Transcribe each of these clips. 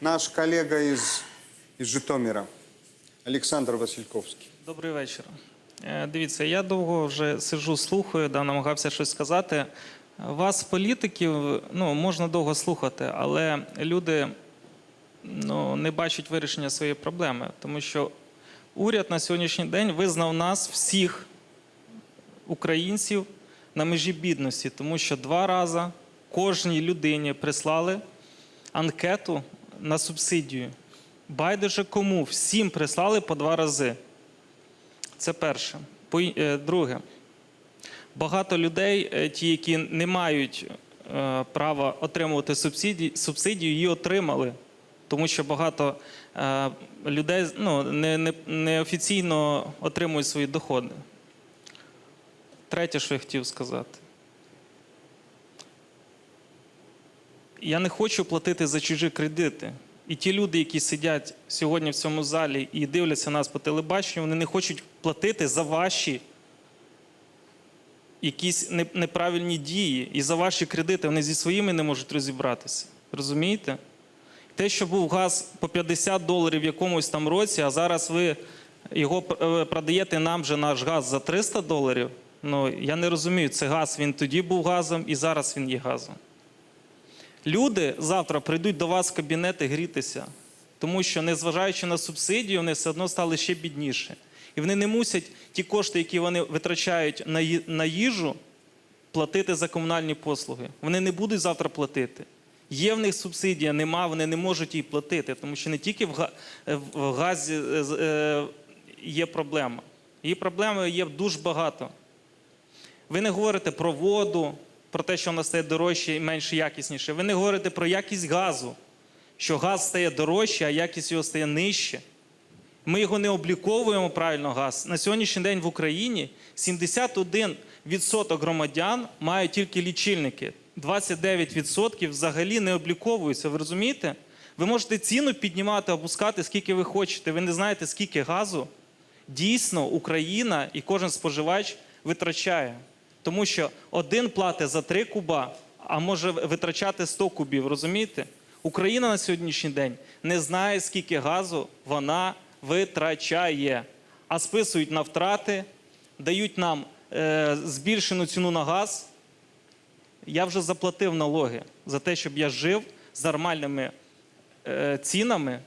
наш коллега из, из Житомира, Александр Васильковский. Добрий вечір. Е, Дивіться, я довго вже сиджу, слухаю, да, намагався щось сказати. Вас, політиків, ну, можна довго слухати, але люди ну, не бачать вирішення своєї проблеми. Тому що уряд на сьогоднішній день визнав нас всіх українців на межі бідності, тому що два рази кожній людині прислали анкету на субсидію. Байдуже кому, всім прислали по два рази. Це перше. Е, Друге, багато людей, е, ті, які не мають е, права отримувати субсидії, субсидію, її отримали. Тому що багато людей ну, не, не, неофіційно отримують свої доходи. Третє, що я хотів сказати. Я не хочу платити за чужі кредити. І ті люди, які сидять сьогодні в цьому залі і дивляться нас по телебаченню, вони не хочуть платити за ваші якісь неправильні дії. І за ваші кредити вони зі своїми не можуть розібратися. Розумієте? Те, що був газ по 50 доларів в якомусь там році, а зараз ви його е, продаєте нам же наш газ за 300 доларів. Ну я не розумію, це газ він тоді був газом і зараз він є газом. Люди завтра прийдуть до вас в кабінети грітися, тому що, незважаючи на субсидію, вони все одно стали ще бідніше. І вони не мусять ті кошти, які вони витрачають на їжу, платити за комунальні послуги. Вони не будуть завтра платити. Є в них субсидія, нема, вони не можуть її платити, тому що не тільки в е, газі е, е, є проблема. Її проблеми є дуже багато. Ви не говорите про воду, про те, що вона стає дорожче і менш якісніше. Ви не говорите про якість газу, що газ стає дорожче, а якість його стає нижче. Ми його не обліковуємо правильно газ. На сьогоднішній день в Україні 71% громадян мають тільки лічильники. 29% взагалі не обліковуються. Ви розумієте? Ви можете ціну піднімати, опускати, скільки ви хочете. Ви не знаєте, скільки газу дійсно Україна і кожен споживач витрачає. Тому що один платить за 3 куба, а може витрачати 100 кубів. Розумієте? Україна на сьогоднішній день не знає, скільки газу вона витрачає, а списують на втрати, дають нам е, збільшену ціну на газ. Я вже заплатив налоги за те, щоб я жив з нормальними е, цінами.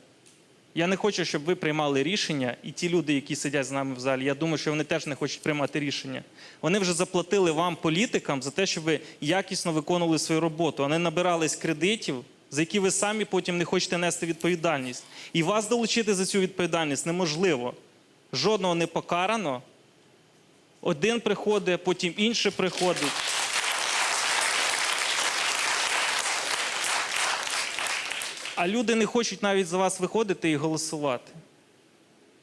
Я не хочу, щоб ви приймали рішення, і ті люди, які сидять з нами в залі, я думаю, що вони теж не хочуть приймати рішення. Вони вже заплатили вам, політикам, за те, щоб ви якісно виконували свою роботу, а не набирались кредитів, за які ви самі потім не хочете нести відповідальність. І вас долучити за цю відповідальність неможливо. Жодного не покарано. Один приходить, потім інший приходить. А люди не хочуть навіть за вас виходити і голосувати.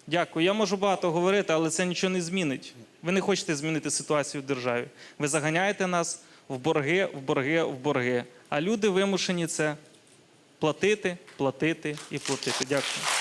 Дякую. Я можу багато говорити, але це нічого не змінить. Ви не хочете змінити ситуацію в державі. Ви заганяєте нас в борги, в борги, в борги. А люди вимушені це платити, платити і платити. Дякую.